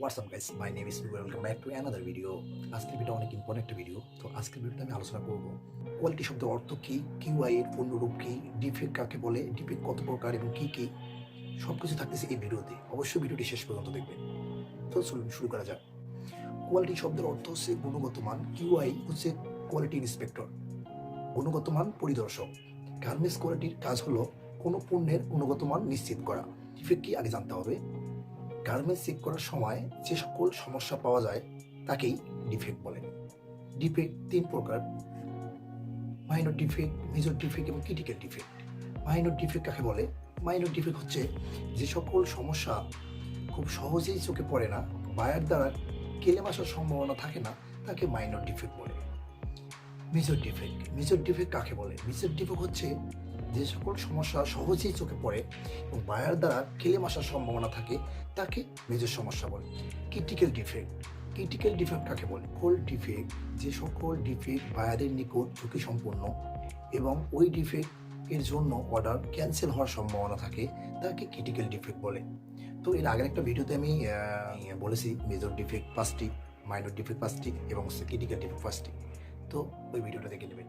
What's up guys my name is welcome back to another video আজকের video অনেক important একটা video তো আজকের ভিডিওতে আমি আলোচনা করব। কোয়ালিটি শব্দের অর্থ কী? কিউআই এর পূর্ণরূপ কী? ডিফেক্ট কাকে বলে? ডিফেক্ট কত প্রকার এবং কী কী? সব কিছু থাকতেছে এই ভিডিওতে অবশ্যই ভিডিওটি শেষ পর্যন্ত দেখবেন। তো চলুন, শুরু করা যাক। কোয়ালিটি শব্দের অর্থ হচ্ছে গুণগত মান। কিউআই হচ্ছে কোয়ালিটি ইন্সপেক্টর গুণগত মান পরিদর্শক। গার্মেন্টস কোয়ালিটির কাজ হলো কোনো পণ্যের গুণগত মান নিশ্চিত করা। ডিফেক্ট কি? আগে জানতে হবে। গার্মেন্টস চেক করার সময় যে সকল সমস্যা পাওয়া যায়, তাকেই ডিফেক্ট বলে। ডিফেক্ট তিন প্রকার। মাইনর ডিফেক্ট মেজর ডিফেক্ট এবং ক্রিটিক্যাল ডিফেক্ট মাইনর ডিফেক্ট কাকে বলে? মাইনর ডিফেক্ট হচ্ছে যে সকল সমস্যা খুব সহজেই চোখে পড়ে না, বায়ার দ্বারা কেলেম আসার সম্ভাবনা থাকে না, তাকে মাইনর ডিফেক্ট বলে। মেজর ডিফেক্ট মেজর ডিফেক্ট কাকে বলে? মেজর ডিফেক্ট হচ্ছে যে সকল সমস্যা সহজেই চোখে পড়ে এবং বায়ার দ্বারা কেলেম আসার সম্ভাবনা থাকে, তাকে মেজর সমস্যা বলে। ক্রিটিক্যাল ডিফেক্ট ক্রিটিক্যাল ডিফেক্ট কাকে বলে? কোল ডিফেক্ট যে সকল ডিফেক্ট বায়ারের নিকট ঝুঁকি সম্পন্ন এবং ওই ডিফেক্ট এর জন্য অর্ডার ক্যান্সেল হওয়ার সম্ভাবনা থাকে, তাকে ক্রিটিক্যাল ডিফেক্ট বলে। তো এর আগের একটা ভিডিওতে আমি বলেছি মেজর ডিফেক্ট পাঁচটি মাইনর ডিফেক্ট পাঁচটি এবং ক্রিটিক্যাল ডিফেক্ট পাঁচটি তো ওই ভিডিওটা দেখে নেবেন।